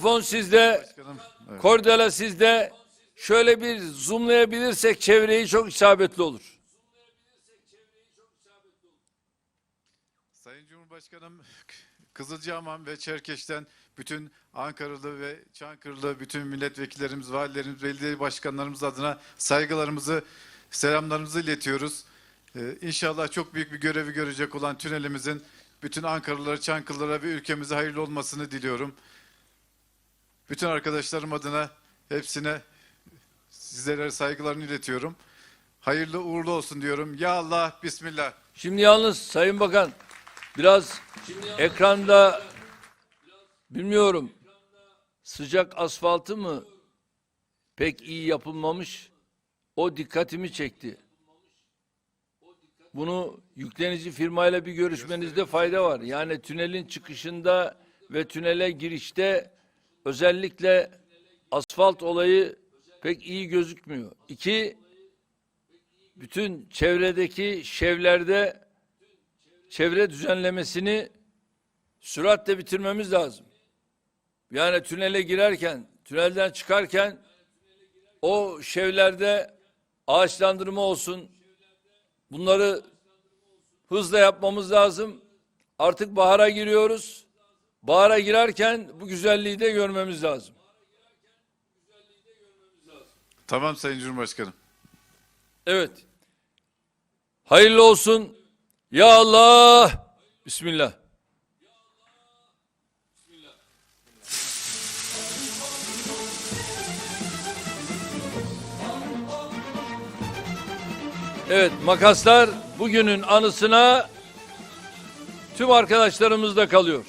Fon sizde, evet. Kordela sizde. Şöyle bir zoomlayabilirsek çevreyi çok isabetli olur. Sayın Cumhurbaşkanım, Kızılcahamam ve Çerkeş'ten bütün Ankaralı ve Çankırılı bütün milletvekillerimiz, valilerimiz, belediye başkanlarımız adına saygılarımızı, selamlarımızı iletiyoruz. Ee, inşallah çok büyük bir görevi görecek olan tünelimizin bütün Ankaralılara, Çankırılara ve ülkemize hayırlı olmasını diliyorum. Bütün arkadaşlarım adına hepsine sizlere saygılarını iletiyorum. Hayırlı uğurlu olsun diyorum. Ya Allah, Bismillah. Şimdi yalnız Sayın Bakan biraz ekranda bilmiyorum sıcak asfaltı mı pek iyi yapılmamış o dikkatimi çekti. Bunu yüklenici firmayla bir görüşmenizde fayda var. Yani tünelin çıkışında ve tünele girişte özellikle asfalt olayı pek iyi gözükmüyor. İki, bütün çevredeki şevlerde çevre düzenlemesini süratle bitirmemiz lazım. Yani tünele girerken, tünelden çıkarken o şevlerde ağaçlandırma olsun. Bunları hızla yapmamız lazım. Artık bahara giriyoruz. Bahara girerken bu güzelliği de görmemiz lazım. Tamam Sayın Cumhurbaşkanım. Evet. Hayırlı olsun. Ya Allah. Bismillah. Evet makaslar bugünün anısına tüm arkadaşlarımızda kalıyor.